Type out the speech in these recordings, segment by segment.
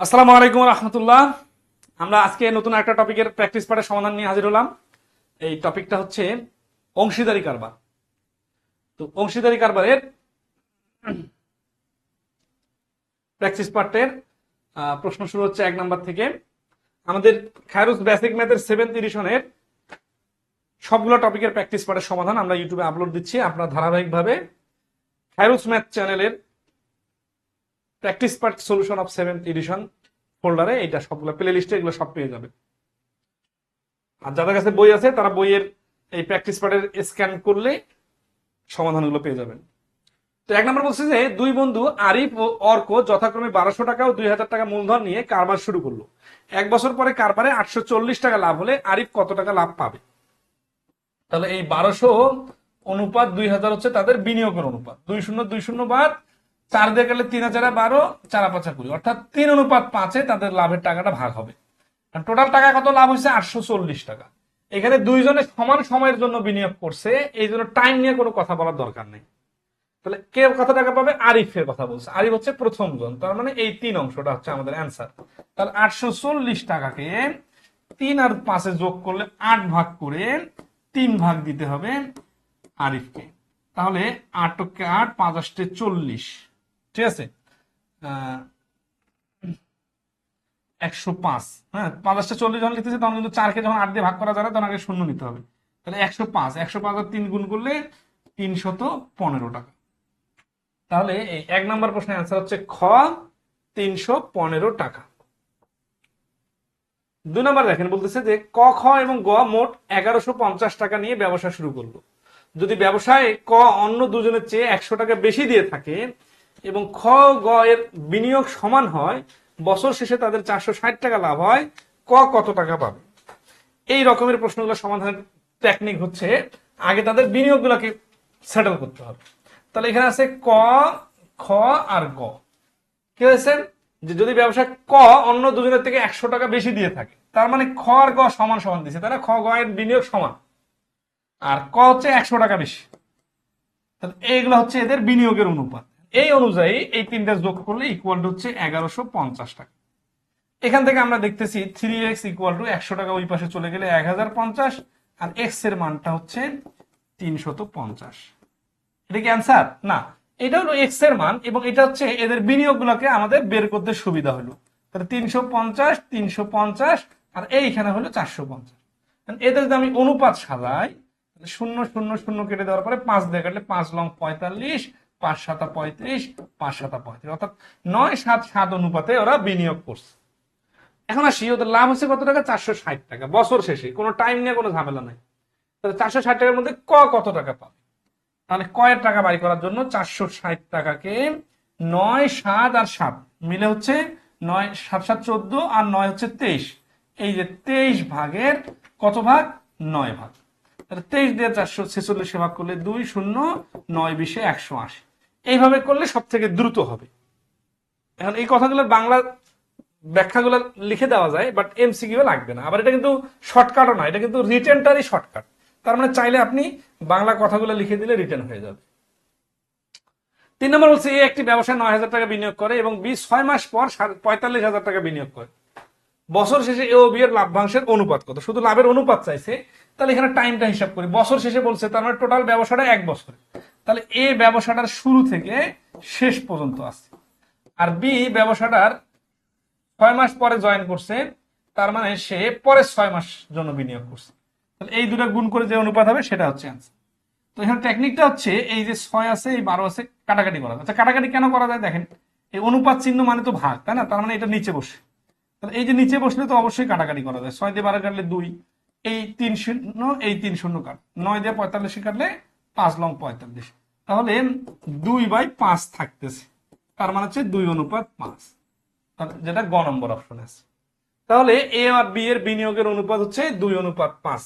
আসসালামু আলাইকুম রহমতুল্লাহ। আমরা আজকে নতুন একটা টপিকের প্র্যাকটিস পার্টের সমাধান নিয়ে হাজির হলাম। এই টপিকটা হচ্ছে অংশীদারি কারবার। তো অংশীদারি কারবারের প্র্যাকটিস পার্টের প্রশ্ন শুরু হচ্ছে এক নাম্বার থেকে। আমাদের খায়রুস বেসিক ম্যাথের সেভেন্থ এডিশনের সবগুলো টপিকের প্র্যাকটিস পার্টের সমাধান আমরা ইউটিউবে আপলোড দিচ্ছি আপনারা ধারাবাহিকভাবে। খায়রুস ম্যাথ চ্যানেলের practice part solution of seventh edition ফোল্ডারে এইটা সবগুলো প্লে লিস্টে এগুলো সব পেয়ে যাবে। আর যাদের কাছে বই আছে, তারা বইয়ের এই প্র্যাকটিস পার্টের স্ক্যান করলে সমাধানগুলো পেয়ে যাবেন। তো এক নম্বর বলছে যে, দুই বন্ধু আরিফ ও অর্ক যথাক্রমে বারোশো টাকা ও দুই হাজার টাকা মূলধন নিয়ে কারবার শুরু করল। এক বছর পরে কারবারে আটশো চল্লিশ টাকা লাভ হলে আরিফ কত টাকা লাভ পাবে? তাহলে এই বারোশো অনুপাত দুই হাজার হচ্ছে তাদের বিনিয়োগের অনুপাত। দুই শূন্য দুই শূন্য বাদ চার দিয়ে গেলে তিন হাজার বারো, চার পাঁচা কুড়ি। অর্থাৎ তিন অনুপাত পাঁচে তাদের লাভের টাকাটা ভাগ হবে। টোটাল টাকা কত লাভ হয়েছে? আটশো চল্লিশ টাকা। এখানে দুইজনে সমান সময়ের জন্য বিনিয়োগ করছে, এই জন্য টাইম নিয়ে কোনো কথা বলার দরকার নেই। তাহলে কে কত টাকা পাবে? আরিফের কথা বলছে। আরিফ হচ্ছে প্রথম জন, তার মানে এই তিন অংশটা হচ্ছে আমাদের অ্যান্সার তাহলে আটশো চল্লিশ টাকাকে তিন আর পাঁচে যোগ করলে আট ভাগ করে তিন ভাগ দিতে হবে আরিফকে। তাহলে আটকে আট, পাঁচ আষ্টে চল্লিশ। ঠিক আছে? একশো পাঁচ। হ্যাঁ আষ্টে চল্লিশ যখন লিখতেছে, তখন কিন্তু চারকে যখন আট দিয়ে ভাগ করা যাবে, তখন আগে শূন্য নিতে হবে। তাহলে একশো পাঁচ। একশো পাঁচ আর তিন গুণ করলে পনেরো টাকা। তাহলে এই এক নম্বর প্রশ্নের অ্যান্সার হচ্ছে খ তিনশো পনেরো টাকা। দুই নম্বর দেখেন, বলতেছে যে ক, খ এবং গ মোট এগারোশো পঞ্চাশ টাকা নিয়ে ব্যবসা শুরু করল। যদি ব্যবসায় ক অন্য দুজনের চেয়ে একশো টাকা বেশি দিয়ে থাকে এবং খ, গ এর বিনিয়োগ সমান হয়, বছর শেষে তাদের চারশো ষাট টাকা লাভ হয়, ক কত টাকা পাবে? এই রকমের প্রশ্নগুলো সমাধানের টেকনিক হচ্ছে, আগে তাদের বিনিয়োগগুলোকে সেটেল করতে হবে। তাহলে এখানে আছে ক, খ আর গ। কি হয়েছে? যে যদি ব্যবসায় ক অন্য দুজনের থেকে একশো টাকা বেশি দিয়ে থাকে, তার মানে খ আর গ সমান সমান দিচ্ছে তাহলে খ, গ এর বিনিয়োগ সমান। আর ক হচ্ছে একশো টাকা বেশি। তাহলে এইগুলো হচ্ছে এদের বিনিয়োগের অনুপাত। এই অনুযায়ী এই তিনটা যোগ করলে ইকুয়াল হচ্ছে এগারোশো পঞ্চাশ টাকা। এখান থেকে আমরা দেখতেছি থ্রি এক্স ইকুয়াল টু একশো টাকা ওই পাশে চলে গেলে এক হাজার পঞ্চাশ আর এক্সের মানটা হচ্ছে তিনশত পঞ্চাশ। এটা কি অ্যান্সার না। এটা হলো এক্সের মান এবং এটা হচ্ছে এদের বিনিয়োগগুলোকে আমাদের বের করতে সুবিধা হলো। তাহলে তিনশো পঞ্চাশ তিনশো পঞ্চাশ আর এইখানে হলো চারশো পঞ্চাশ। এদের যদি আমি অনুপাত সাজাই শূন্য শূন্য শূন্য কেটে দেওয়ার পরে পাঁচ কাটলে পাঁচ লং পঁয়তাল্লিশ পাঁচ সাতা পঁয়ত্রিশ, পাঁচ সাতা পঁয়ত্রিশ। অর্থাৎ নয় সাত সাত অনুপাতে ওরা বিনিয়োগ করছে। এখন আসি, ওদের লাভ হচ্ছে কত টাকা? চারশো ষাট টাকা। বছর শেষে। কোনো টাইম নিয়ে কোনো ঝামেলা নাই। তাহলে চারশো ষাট টাকার মধ্যে ক কত টাকা পাবে? তাহলে কয়ের টাকা বাড়ি করার জন্য চারশো ষাট টাকাকে নয় সাত আর সাত মিলে হচ্ছে নয় সাত সাত চোদ্দ আর নয় হচ্ছে তেইশ। এই যে তেইশ ভাগের কত ভাগ? নয় ভাগ। তাহলে তেইশ দিয়ে চারশো ছেচল্লিশে ভাগ করলে দুই শূন্য, নয় বিশে একশো আশি। এইভাবে করলে সব থেকে দ্রুত হবে। এখন এই কথাগুলোর বাংলা ব্যাখ্যাগুলো লিখে দেওয়া যায় বাট এমসিকিউ লাগবে না। আবার এটা কিন্তু শর্টকাটও না, এটা কিন্তু রিটেনটারই শর্টকাট তার মানে চাইলে আপনি বাংলা কথাগুলো লিখে দিলে রিটার্ন হয়ে যাবে। তিন নম্বর বলছে, এ একটি ব্যবসায় নয় হাজার টাকা বিনিয়োগ করে এবং বি ছয় মাস পর পঁয়তাল্লিশ হাজার টাকা বিনিয়োগ করে। বছর শেষে এ ও বি এর লাভ্যাংশের অনুপাত কত? শুধু লাভের অনুপাত চাইছে তাহলে এখানে টাইমটা হিসাব করি। বছর শেষে বলছে, তার মানে টোটাল ব্যবসাটা এক বছর। তাহলে এ ব্যবসাটার শুরু থেকে শেষ পর্যন্ত আছে। আর বি, ব্যবসাটার ছয় মাস পরে জয়েন করছে, তার মানে সে পরে ছয় মাস জন্য বিনিয়োগ করছে। তাহলে এই দুটো গুণ করে যে অনুপাত হবে, সেটা হচ্ছে অ্যান্সার তো এখানে টেকনিকটা হচ্ছে, এই যে ছয় আছে, এই বারো আছে, কাটাকাটি করা। যায়। আচ্ছা কাটাকাটি কেন করা যায় দেখেন, এই অনুপাত চিহ্ন মানে তো ভাগ, তাই না? তার মানে এটা নিচে বসে। তাহলে এই যে নিচে বসলে তো অবশ্যই কাটাকাটি করা যায়। ছয় দিয়ে বারো কাটলে দুই এই তিন শূন্য এই তিন শূন্য কাট। নয় দিয়ে পঁয়তাল্লিশে কাটলে পাঁচ লং পঁয়তাল্লিশ। তাহলে দুই বাই পাঁচ থাকতেছে। তার মানে হচ্ছে দুই অনুপাত পাঁচ। যেটা গ নম্বর অপশন আছে। তাহলে এ আর বি এর বিনিয়োগের অনুপাত হচ্ছে দুই অনুপাত পাঁচ।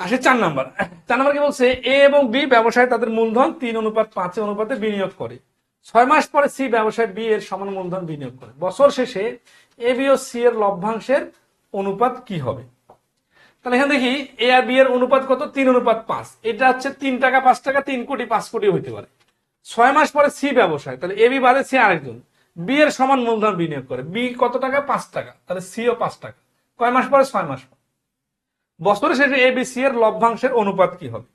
আসে চার নাম্বার। চার নাম্বার কি বলছে? এ এবং বি ব্যবসায় তাদের মূলধন তিন অনুপাত পাঁচে অনুপাতে বিনিয়োগ করে। ছয় মাস পরে সি ব্যবসায় বি এর সমান মূলধন বিনিয়োগ করে। বছর শেষে এ বি ও সি এর লভ্যাংশের অনুপাত কি হবে? তাহলে এখানে দেখি এ আর বি এর অনুপাত কত? তিন অনুপাত পাঁচ। এটা হচ্ছে তিন টাকা পাঁচ টাকা, তিন কোটি পাঁচ কোটি হইতে পারে। ছয় মাস পরে সি ব্যবসায়, তাহলে এবি বাদে সি আরেকজন। বি এর সমান মূলধন বিনিয়োগ করে। বি কত টাকা? পাঁচ টাকা। তাহলে সিও পাঁচ টাকা। কয় মাস পরে? ছয় মাস পর। বছরের শেষে এ বি সি এর লভ্যাংশের অনুপাত কি হবে?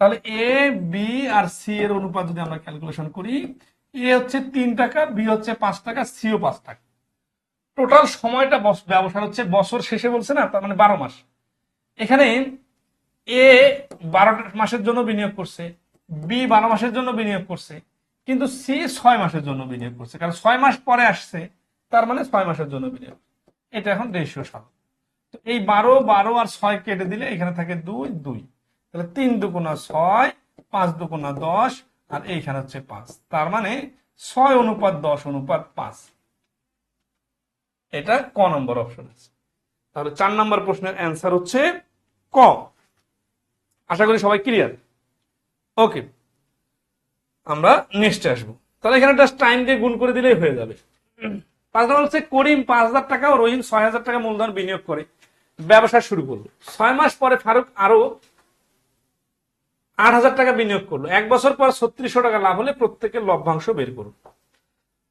তাহলে এ বি আর সি এর অনুপাত যদি আমরা ক্যালকুলেশন করি এ হচ্ছে তিন টাকা বি হচ্ছে পাঁচ টাকা সিও পাঁচ টাকা। টোটাল সময়টা বস- ব্যবসার হচ্ছে বছর শেষে বলছে না, তার মানে বারো মাস। এখানে এ বারো মাসের জন্য বিনিয়োগ করছে, বি বারো মাসের জন্য বিনিয়োগ করছে, কিন্তু সি ছয় মাসের জন্য বিনিয়োগ করছে, কারণ ছয় মাস পরে আসছে, তার মানে ছয় মাসের জন্য বিনিয়োগ। এটা এখন রেশিও সহজ তো এই বারো বারো আর ছয় কেটে দিলে এখানে থাকে দুই দুই। তাহলে তিন দুগুণা ছয়, পাঁচ দুগুণা দশ, আর এইখানে হচ্ছে পাঁচ। তার মানে ছয় অনুপাত দশ অনুপাত পাঁচ। এটা ক নম্বর অপশন আছে। তাহলে চার নম্বর প্রশ্নের অ্যান্সার হচ্ছে ক। আশা করি সবাই ক্লিয়ার ওকে আমরা নেক্সটে আসব। তাহলে এখানে জাস্ট টাইম দিয়ে গুণ করে দিলেই হয়ে যাবে। পাঁচ নম্বর হচ্ছে করিম পাঁচ হাজার টাকা ও রহিম ছয় হাজার টাকা মূলধন বিনিয়োগ করে। ব্যবসা শুরু করল। ছয় মাস পরে ফারুক আরও আট হাজার টাকা বিনিয়োগ করল। এক বছর পর ছত্রিশশো টাকা লাভ হলে প্রত্যেকের লভ্যাংশ বের করুন।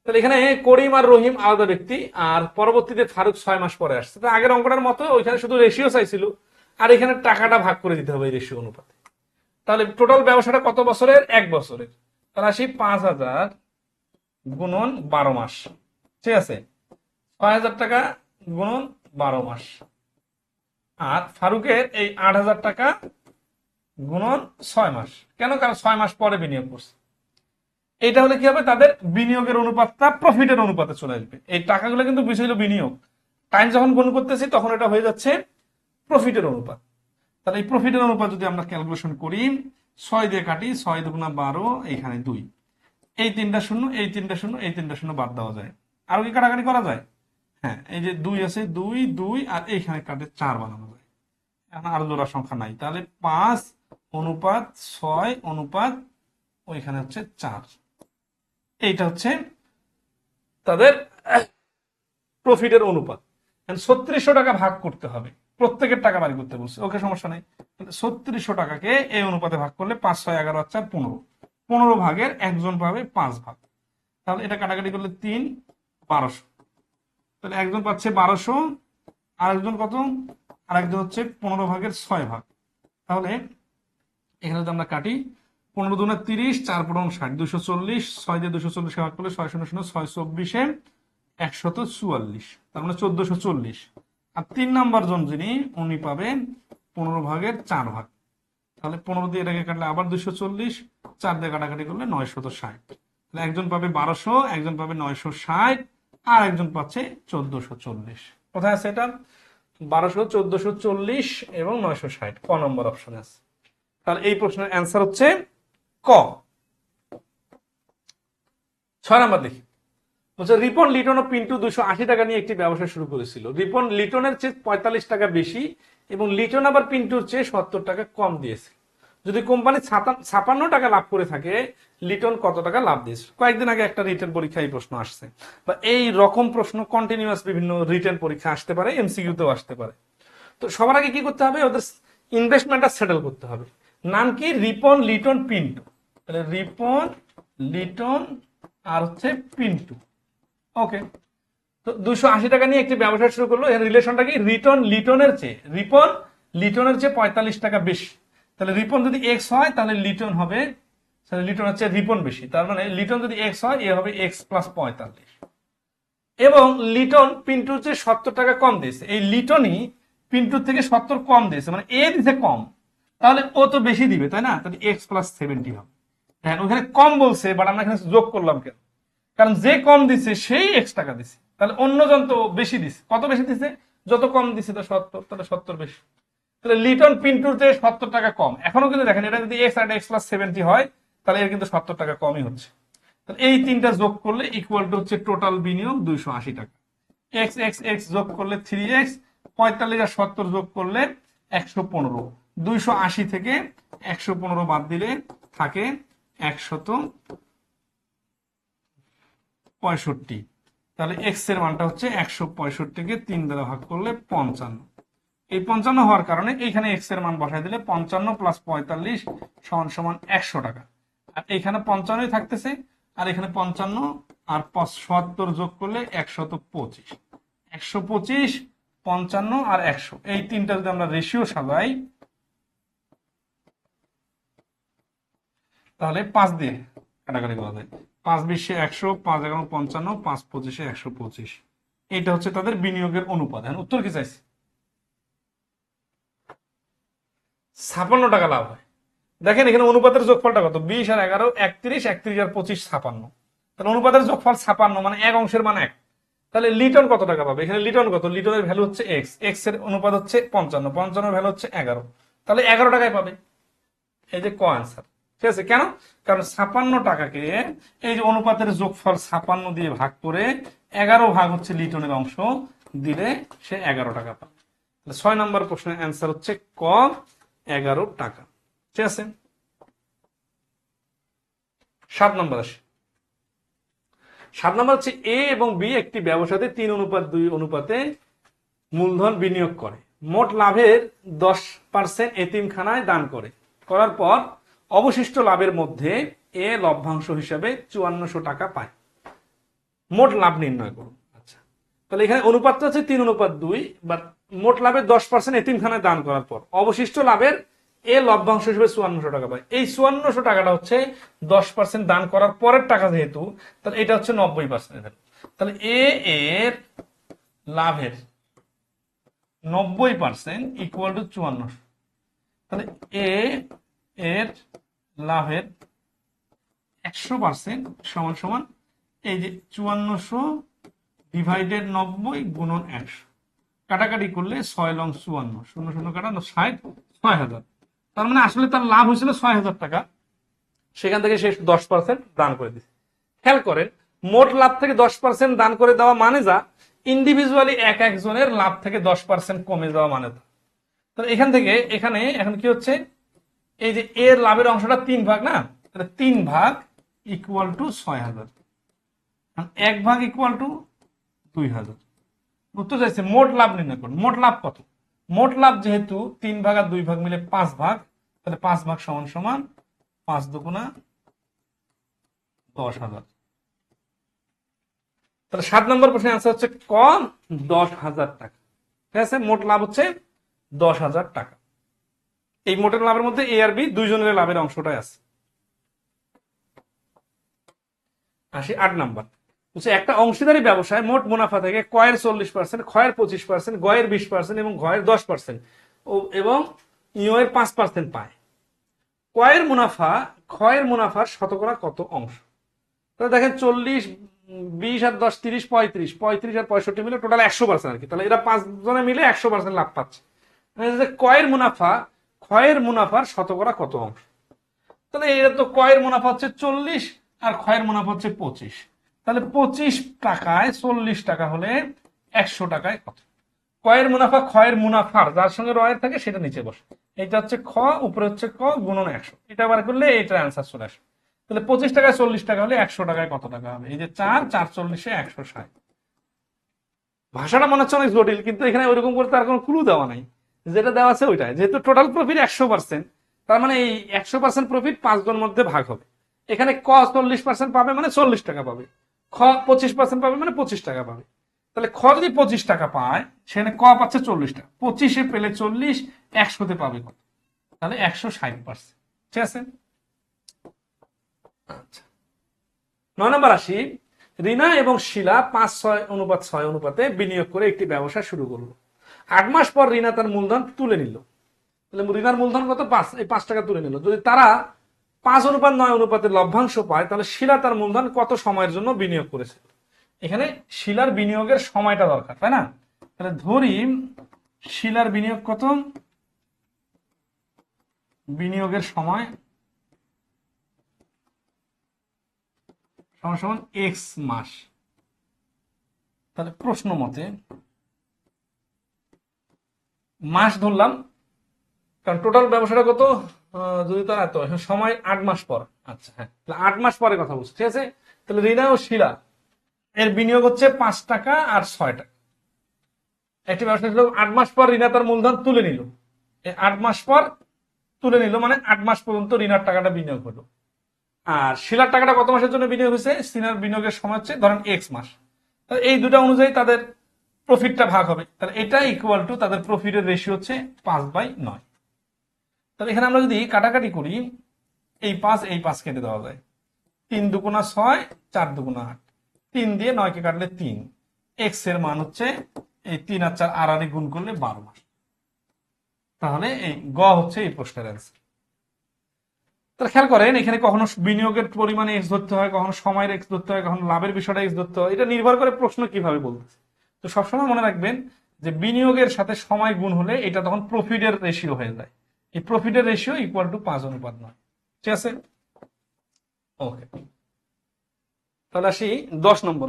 তাহলে এখানে করিম আর রহিম আলাদা ব্যক্তি, আর পরবর্তীতে ফারুক ছয় মাস পরে আসছে। তো আগের অঙ্কটার মতো ওইখানে শুধু রেশিও চাইছিল, আর এখানে টাকাটা ভাগ করে দিতে হবে রেশিও অনুপাতে। তাহলে টোটাল ব্যবসাটা কত বছরের? এক বছরের। তাহলে আসি পাঁচ হাজার গুণন বারো মাস। ঠিক আছে? ছয় হাজার টাকা গুণন বারো মাস। আর ফারুকের এই আট হাজার টাকা গুণন ছয় মাস। কেন? কারণ ছয় মাস পরে বিনিয়োগ করছে। এটা হলে কি হবে? তাদের বিনিয়োগের অনুপাতটা প্রফিটের অনুপাতে চলে আসবে। এই টাকাগুলো কিন্তু বিষয় হলো বিনিয়োগ। টাইম যখন গুণ করতেছি, তখন এটা হয়ে যাচ্ছে প্রফিটের অনুপাত। তাহলে এই প্রফিটের অনুপাত যদি আমরা ক্যালকুলেশন করি, ছয় দিয়ে কাটি, ছয় দুগুণা বারো, এইখানে দুই। এই তিনটা শূন্য, এই তিনটা শূন্য, এই তিনটা শূন্য বাদ দেওয়া যায়। আরও কি কাটাকাটি করা যায়? হ্যাঁ এই যে দুই আছে, দুই দুই, আর এইখানে কাটে চার বানানো যায়। এখন আরও জোড়া সংখ্যা নাই। তাহলে পাঁচ অনুপাত ছয় অনুপাত ওইখানে হচ্ছে চার। এইটা হচ্ছে তাদের প্রফিটের অনুপাত। ছত্রিশশো টাকা ভাগ করতে হবে। প্রত্যেকের টাকা বাড়ি করতে বলছে। ওকে, সমস্যা নেই। ছত্রিশশো টাকাকে এই অনুপাতে ভাগ করলে পাঁচ, ছয়, এগারো আর চার, পনেরো। পনেরো ভাগের একজন পাবে পাঁচ ভাগ। তাহলে এটা কাটাকাটি করলে তিন, বারোশো। তাহলে একজন পাচ্ছে বারোশো আর একজন কত? আর একজন হচ্ছে পনেরো ভাগের ছয় ভাগ। তাহলে এখানে যদি আমরা কাটি পনেরো দুনা তিরিশ, চার পনেরো ষাট দুশো চল্লিশ, ছয় দিয়ে দুশো চল্লিশ ভাগ করলে ছয় শূন্য শূন্য ছয় চব্বিশে একশত চুয়াল্লিশ। তার মানে চোদ্দশো চল্লিশ। আর তিন নাম্বার জন যিনি উনি পাবেন পনেরো ভাগের চার ভাগ। তাহলে পনেরো দিয়ে এটাকে কাটলে আবার দুশো চল্লিশ, চার দিয়ে কাটাকাটি করলে নয়শত ষাট। তাহলে একজন পাবে বারোশো, একজন পাবে নয়শো ষাট, আর একজন পাচ্ছে চোদ্দশো চল্লিশ। কোথায় আছে এটা? বারোশো, চোদ্দশো চল্লিশ এবং নয়শো ষাট। ক নম্বর অপশন আছে। তাহলে এই প্রশ্নের অ্যান্সার হচ্ছে ক? ছয় নাম্বার দেখি। বলছে, রিপন লিটন ও পিন্টু দুশো আশি টাকা নিয়ে একটি ব্যবসা শুরু করেছিল। রিপন লিটনের চেয়ে পঁয়তাল্লিশ টাকা বেশি এবং লিটন আবার পিন্টুর চেয়ে সত্তর টাকা কম দিয়েছে। যদি কোম্পানি ছাপান্ন টাকা লাভ করে থাকে, লিটন কত টাকা লাভ দিয়েছে? কয়েকদিন আগে একটা রিটার্ন পরীক্ষা এই প্রশ্ন আসছে। বা এই রকম প্রশ্ন কন্টিনিউয়াস বিভিন্ন রিটার্ন পরীক্ষা আসতে পারে, এমসিকিউতেও আসতে পারে। তো সবার আগে কি করতে হবে? ওদের ইনভেস্টমেন্টটা সেটেল করতে হবে। নাম কি? রিপন লিটন পিন্টু। তাহলে রিপন, লিটন আর হচ্ছে পিন্টু। ওকে তো দুশো আশি টাকা নিয়ে একটি ব্যবসা শুরু করল। এর রিলেশনটা কি? রিটন লিটনের চেয়ে। রিপন লিটনের চেয়ে পঁয়তাল্লিশ টাকা বেশি। তাহলে রিপন যদি এক্স হয়, তাহলে লিটন হবে, তাহলে লিটন হচ্ছে রিপন বেশি। তার মানে লিটন যদি এক্স হয়, এ হবে এক্স প্লাস পঁয়তাল্লিশ। এবং লিটন পিন্টুর চেয়ে সত্তর টাকা কম দিয়েছে। এই লিটনই পিন্টুর থেকে সত্তর কম দিয়েছে। মানে এ দিছে কম। তাহলে ও তো বেশি দিবে, তাই না? তাহলে এক্স প্লাস সেভেন্টি হবে। হ্যাঁ ওখানে কম বলছে বাট আমরা এখানে যোগ করলাম কেন? কারণ যে কম দিছে, সেই এক্স টাকা দিছে। তাহলে অন্যজন তো বেশি দিছে। কত বেশি দিছে? যত কম দিছে তো সত্তর, তাহলে সত্তর বেশি। তাহলে লিটন পিন্টুর চেয়ে সত্তর টাকা কম। এখনও কিন্তু দেখেন, এটা যদি এক্স আর এক্স প্লাস সেভেন্টি হয়, তাহলে এর কিন্তু সত্তর টাকা কমই হচ্ছে। তাহলে এই তিনটা যোগ করলে ইকুয়াল টু হচ্ছে টোটাল বিনিয়োগ দুইশো আশি টাকা। এক্স এক্স এক্স যোগ করলে থ্রি এক্স পঁয়তাল্লিশ আর সত্তর যোগ করলে একশো পনেরো। দুইশো আশি থেকে একশো পনেরো বাদ দিলে থাকে একশত পঁয়ষট্টি। তাহলে এক্সের মানটা হচ্ছে একশো পঁয়ষট্টিকে তিন দ্বারা ভাগ করলে পঞ্চান্ন। এই পঞ্চান্ন হওয়ার কারণে এইখানে এক্সের মান বসাই দিলে পঞ্চান্ন প্লাস পঁয়তাল্লিশ সমান সমান একশো টাকা। আর এখানে পঞ্চান্নই থাকতেছে, আর এখানে পঞ্চান্ন আর সত্তর যোগ করলে একশত পঁচিশ। একশো পঁচিশ, পঞ্চান্ন আর একশো। এই তিনটা যদি আমরা রেশিও সাজাই তাহলে পাঁচ দিয়ে কাটাকাটি করা যায়। পাঁচ বিশে একশো, পাঁচ এগারো পঞ্চান্ন, পাঁচ পঁচিশে একশো পঁচিশ। এটা হচ্ছে তাদের বিনিয়োগের অনুপাত। এখন উত্তর কি চাইছে? ছাপান্ন টাকা লাভ হয়। দেখেন এখানে অনুপাতের যোগফলটা কত? বিশ আর এগারো, একত্রিশ একত্রিশ আর পঁচিশ, ছাপান্ন। তাহলে অনুপাতের যোগফল ছাপান্ন মানে এক অংশের মানে এক। তাহলে লিটন কত টাকা পাবে? এখানে লিটন কত? লিটনের ভ্যালু হচ্ছে এক্স এক্সের অনুপাত হচ্ছে পঞ্চান্ন পঞ্চান্ন ভ্যালু হচ্ছে এগারো। তাহলে এগারো টাকায় পাবে। এই যে ক আনসার ঠিক আছে? কেন? কারণ ছাপান্ন টাকাকে এই যে অনুপাতের যোগফল ছাপান্ন দিয়ে ভাগ করে এগারো ভাগ হচ্ছে লিটনের অংশ দিলে সে এগারো টাকা পাবে। ছয় নম্বর প্রশ্নের অ্যান্সার হচ্ছে ক এগারো টাকা। ঠিক আছে? সাত নম্বর আসে। সাত নম্বর হচ্ছে এ এবং বি একটি ব্যবসাতে তিন অনুপাত, দুই অনুপাতে মূলধন বিনিয়োগ করে। মোট লাভের দশ পার্সেন্ট এতিমখানায় দান করে। করার পর অবশিষ্ট লাভের মধ্যে এ লভ্যাংশ হিসাবে চুয়ান্নশো টাকা পায়। মোট লাভ নির্ণয় করুন। আচ্ছা। তাহলে এখানে অনুপাতটা হচ্ছে তিন অনুপাত দুই বা মোট লাভের দশ পার্সেন্ট এতিমখানায় দান করার পর অবশিষ্ট লাভের এ লভ্যাংশ হিসেবে চুয়ান্নশো টাকা পায়। এই চুয়ান্নশো টাকাটা হচ্ছে দশ পার্সেন্ট দান করার পরের টাকা যেহেতু, তাহলে এটা হচ্ছে নব্বই পার্সেন্ট তাহলে এ এর লাভের নব্বই পার্সেন্ট ইকুয়াল টু চুয়ান্নশো। তাহলে এ এর লাভের একশো পার্সেন্ট সমান সমান এই যে চুয়ান্নশো ডিভাইডেড নব্বই গুণন একশো। কাটাকাটি করলে ছয় লং চুয়ান্ন, শূন্য শূন্য কাটানো ষাট, ছয় হাজার। তার মানে আসলে তার লাভ হয়েছিল ছয় হাজার টাকা। সেখান থেকে সে দশ পার্সেন্ট দান করে দিচ্ছে খেয়াল করেন, মোট লাভ থেকে দশ পার্সেন্ট দান করে দেওয়া মানে যা? ইন্ডিভিজুয়ালি এক একজনের লাভ থেকে দশ পার্সেন্ট কমে যাওয়া মানে তা। তাহলে এখান থেকে, এখানে এখন কি হচ্ছে? এই যে এর লাভের অংশটা তিন ভাগ না? তাহলে তিন ভাগ ইকুয়াল টু ছয় হাজার। এক ভাগ ইকুয়াল টু দুই হাজার। উত্তর চাইছে? মোট লাভ নির্ণয় করুন। মোট লাভ কত? মোট লাভ যেহেতু তিন ভাগ আর দুই ভাগ মিলে পাঁচ ভাগ, তাহলে পাঁচ ভাগ সমান সমান পাঁচ দুগুণা দশ হাজার। তাহলে সাত নম্বর প্রশ্নের আনসার হচ্ছে ক দশ হাজার টাকা। ঠিক আছে? মোট লাভ হচ্ছে দশ হাজার টাকা। এই মোটের লাভের মধ্যে এ আর বি দুইজনের লাভের অংশটাই আছে। আসি আট নাম্বার। হচ্ছে একটা অংশীদারি ব্যবসায় মোট মুনাফা থেকে কয়ের চল্লিশ পার্সেন্ট ক্ষয়ের পঁচিশ পার্সেন্ট গয়ের বিশ পার্সেন্ট এবং ঘয়ের দশ পার্সেন্ট এবং ইয়ের পাঁচ পার্সেন্ট পায়। কয়ের মুনাফা, ক্ষয়ের মুনাফার শতকরা কত অংশ? তাহলে দেখেন চল্লিশ, বিশ আর দশ, তিরিশ, পঁয়ত্রিশ পঁয়ত্রিশ আর পঁয়ষট্টি মিলে টোটাল একশো পার্সেন্ট আর কি। তাহলে এরা পাঁচ জনে মিলে একশো পার্সেন্ট লাভ পাচ্ছে। মানে কয়ের মুনাফা ক্ষয়ের মুনাফার শতকরা কত অংশ? তাহলে এটা তো কয়ের মুনাফা হচ্ছে চল্লিশ আর ক্ষয়ের মুনাফা হচ্ছে পঁচিশ। তাহলে পঁচিশ টাকায় চল্লিশ টাকা হলে একশো টাকায় কত? কয়ের মুনাফা ক্ষয়ের মুনাফার যার সঙ্গে রয়ের থাকে সেটা নিচে বসে। এটা হচ্ছে খ, উপরে হচ্ছে ক, গুণন একশো। এটা বার করলে এটা অ্যান্সার চলে আসে। তাহলে পঁচিশ টাকায় চল্লিশ টাকা হলে একশো টাকায় কত টাকা হবে? এই যে চার চার চল্লিশে একশো ষাট। ভাষাটা মনে হচ্ছে অনেক জটিল, কিন্তু এখানে ওইরকম করে তার কোনো ক্লু দেওয়া নাই। যেটা দেওয়া আছে ওইটাই। যেহেতু টোটাল প্রফিট একশো পার্সেন্ট তার মানে এই একশো পার্সেন্ট প্রফিট পাঁচজন মধ্যে ভাগ হবে। এখানে ক চল্লিশ পার্সেন্ট পাবে মানে চল্লিশ টাকা পাবে। খ পঁচিশ পার্সেন্ট পাবে মানে পঁচিশ টাকা পাবে। তাহলে খ যদি পঁচিশ টাকা পায়, সেখানে ক পাচ্ছে চল্লিশ টাকা। পঁচিশে পেলে চল্লিশ, একশোতে পাবে কত? তাহলে একশো ষাট পার্সেন্ট ঠিক আছে? আচ্ছা। নয় নম্বর আসি। রিনা এবং শিলা পাঁচ ছয় অনুপাত ছয় অনুপাতে বিনিয়োগ করে একটি ব্যবসা শুরু করল। আট মাস পর রিনা তার মূলধন তুলে নিল। তাহলে রিনার মূলধন কত? পাঁচ, এই পাঁচ টাকা তুলে নিল। যদি তারা পাঁচ অনুপাত, নয় অনুপাতে লভ্যাংশ পায়, তাহলে শিলা তার মূলধন কত সময়ের জন্য বিনিয়োগ করেছে? এখানে শিলার বিনিয়োগের সময়টা দরকার, তাই না? তাহলে ধরি, শিলার বিনিয়োগ কত? বিনিয়োগের সময় সমান সমান এক্স মাস। তাহলে প্রশ্ন মতে মাস ধরলাম, কারণ টোটাল ব্যবসাটা কত? যদি তার এত সময় আট মাস পর। আচ্ছা হ্যাঁ তাহলে আট মাস পরে কথা বলছি, ঠিক আছে? তাহলে রিনা ও শিলা, এর বিনিয়োগ হচ্ছে পাঁচ টাকা আর ছয় টাকা। একটি ব্যবসা ছিল, আট মাস পর রিনা তার মূলধন তুলে নিল। আট মাস পর তুলে নিল মানে আট মাস পর্যন্ত রিনার টাকাটা বিনিয়োগ হলো। আর শিলার টাকাটা কত মাসের জন্য বিনিয়োগ হয়েছে? সিনার বিনিয়োগের সময় হচ্ছে, ধরেন এক্স মাস। এই দুটা অনুযায়ী তাদের প্রফিটটা ভাগ হবে। তাহলে এটা ইকুয়াল টু তাদের প্রফিটের রেশিও হচ্ছে পাঁচ বাই নয়। তাহলে এখানে আমরা যদি কাটাকাটি করি, এই পাঁচ এই পাঁচ কেটে দেওয়া যায়। তিন দুগুণা ছয়, চার দুগুণা আট। তিন দিয়ে নয়কে কাটলে তিন। এক্সের মান হচ্ছে এই তিন আর চার আড়াআড়ি গুণ করলে বারো। মাস তাহলে এই গ হচ্ছে এই প্রশ্নের অ্যান্সার তাহলে খেয়াল করেন, এখানে কখনো বিনিয়োগের পরিমাণে এক্স ধরতে হয়, কখনো সময়ের এক্স ধরতে হয়, কখনো লাভের বিষয়টা এক্স ধরতে হয়। এটা নির্ভর করে প্রশ্ন কীভাবে বলতেছে। তো সবসময় মনে রাখবেন যে বিনিয়োগের সাথে সময় গুণ হলে এটা তখন প্রফিটের রেশিও হয়ে যায়। এই প্রফিটের রেশিও ইকুয়াল টু পাঁচ অনুপাত নয়। ঠিক আছে? ওকে তাহলে আসি দশ নম্বর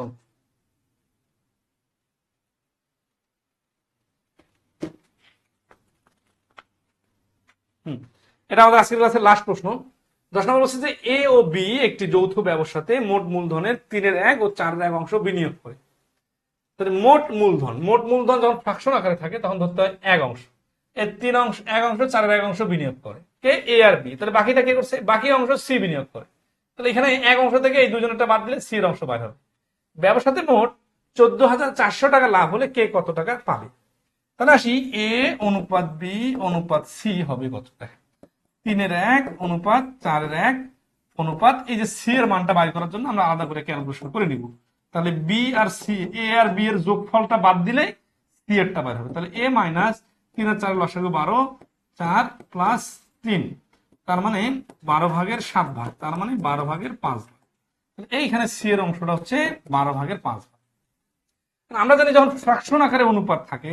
এটা আমাদের আজকের ক্লাসের লাস্ট প্রশ্ন। দশ নম্বর বলছে যে এ ও বি একটি যৌথ ব্যবসাতে মোট মূলধনের তিনের এক ও চারের এক অংশ বিনিয়োগ করে। তাহলে মোট মূলধন মোট মূলধন যখন ফ্রাকশন আকারে থাকে, তখন ধরতে হয় এক অংশ। এর তিন অংশ, এক অংশ চারের এক অংশ বিনিয়োগ করে। কে? এ আর বি তাহলে বাকিটা কে করছে? বাকি অংশ সি বিনিয়োগ করে। তাহলে এখানে এক অংশ থেকে এই দুজনেরটা বাদ দিলে সির অংশ বাইর হবে। ব্যবসাতে মোট চোদ্দ হাজার চারশো টাকা লাভ হলে কে কত টাকা পাবে? তাহলে আসি এ অনুপাত বি অনুপাত সি হবে কত টাকা? তিনের এক অনুপাত, চারের এক অনুপাত, এই যে সি এর মানটা বাইর করার জন্য আমরা আলাদা করে ক্যালকুলেশন করে নিব। তাহলে বি আর সি এ আর বি এর যোগফলটা বাদ দিলে সি এরটা বের হবে। তাহলে এ মাইনাস তিন আর চার লসাগু বারো, চার প্লাস তিন। তার মানে বারো ভাগের সাত ভাগ, তার মানে বারো ভাগের পাঁচ ভাগ। এইখানে সি এর অংশটা হচ্ছে বারো ভাগের পাঁচ ভাগ। আমরা জানি যখন ফ্রাকশন আকারে অনুপাত থাকে,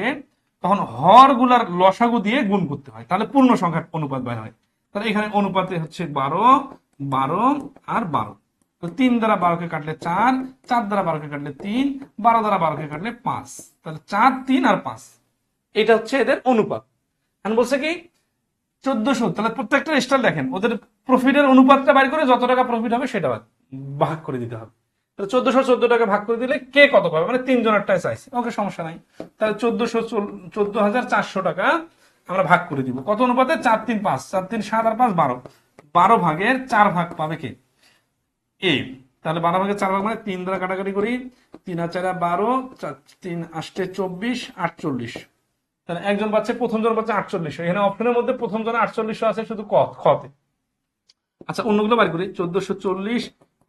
তখন হরগুলার লসাগু দিয়ে গুণ করতে হয়। তাহলে পূর্ণ সংখ্যার অনুপাত বের হয়। তাহলে এখানে অনুপাতে হচ্ছে বারো বারো আর বারো। তিন দ্বারা বারোকে কাটলে চার চার দ্বারা বারোকে কাটলে তিন, বারো দ্বারা বারোকে কাটলে পাঁচ। তাহলে চার, তিন আর পাঁচ। এটা হচ্ছে এদের অনুপাত। এখন বলছে কি, চোদ্দশো, তাহলে প্রত্যেকটা স্টাইল দেখেন, ওদের প্রফিটের অনুপাতটা বাইর করে যত টাকা প্রফিট হবে সেটা ভাগ করে দিতে হবে। তাহলে চোদ্দশো চোদ্দ টাকা ভাগ করে দিলে কে কত পাবে? মানে তিন জনেরটাই চাইছে ওকে, সমস্যা নাই। তাহলে চোদ্দশো চোদ্দ হাজার চারশো টাকা আমরা ভাগ করে দিব। কত অনুপাতে? চার, তিন, পাঁচ। চার, তিন, সাত আর পাঁচ, বারো। বারো ভাগের চার ভাগ পাবে কে? তাহলে বারো ভাগের চার ভাগ মানে তিন দ্বারা কাটাকাটি করি, তিন আর বারো তিন আষ্টে চব্বিশ, আটচল্লিশ। তাহলে একজন পাচ্ছে, প্রথম জন পাচ্ছে আটচল্লিশশো এখানে অপশনের মধ্যে প্রথম জনে আটচল্লিশশো আছে শুধু ক, খতে। আচ্ছা অন্যগুলো বার করি। চোদ্দশো চল্লিশ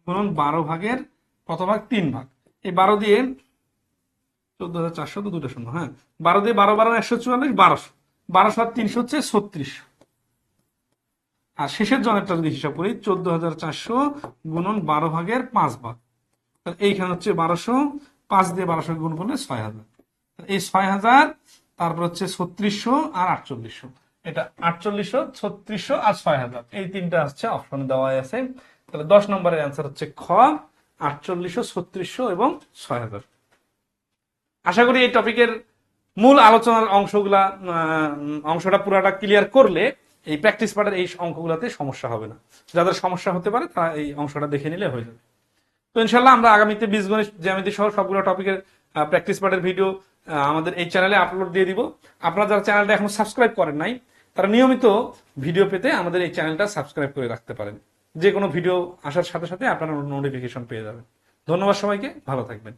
গুণন বারো ভাগের কত ভাগ তিন ভাগ। এই বারো দিয়ে চোদ্দ হাজার চারশো তো দুটো শূন্য হ্যাঁ? বারো দিয়ে বারো বারো একশো চুয়াল্লিশ, বারোশো। বারোশো আর তিনশো হচ্ছে ছত্রিশশো আর শেষের জনেরটা যদি হিসাব করি, চোদ্দ হাজার চারশো গুণন বারো ভাগের পাঁচ ভাগ। এইখানে হচ্ছে বারোশো, পাঁচ দিয়ে বারোশো গুণ করলে ছয় হাজার। এই ছয় হাজার, তারপর হচ্ছে ছত্রিশশো আর আটচল্লিশশো। এটা আটচল্লিশশো, ছত্রিশশো আর ছয় হাজার। এই তিনটা হচ্ছে অপশনে দেওয়া আছে। তাহলে দশ নম্বরের অ্যান্সার হচ্ছে খ, আটচল্লিশশো, ছত্রিশশো এবং ছয় হাজার। আশা করি এই টপিকের মূল আলোচনার অংশগুলা অংশটা পুরাটা ক্লিয়ার করলে এই প্র্যাকটিস পার্টের এই অঙ্কগুলোতে সমস্যা হবে না। যাদের সমস্যা হতে পারে, তারা এই অংশটা দেখে নিলে হয়ে যাবে। তো ইনশাল্লাহ আমরা আগামীতে বীজগণিত জ্যামিতি সহ সবগুলো টপিকের প্র্যাকটিস পার্টের ভিডিও আমাদের এই চ্যানেলে আপলোড দিয়ে দিব। আপনারা যারা চ্যানেলটা এখন সাবস্ক্রাইব করেন নাই, তারা নিয়মিত ভিডিও পেতে আমাদের এই চ্যানেলটা সাবস্ক্রাইব করে রাখতে পারেন। যে কোনো ভিডিও আসার সাথে সাথে আপনারা নোটিফিকেশন পেয়ে যাবেন। ধন্যবাদ সবাইকে, ভালো থাকবেন।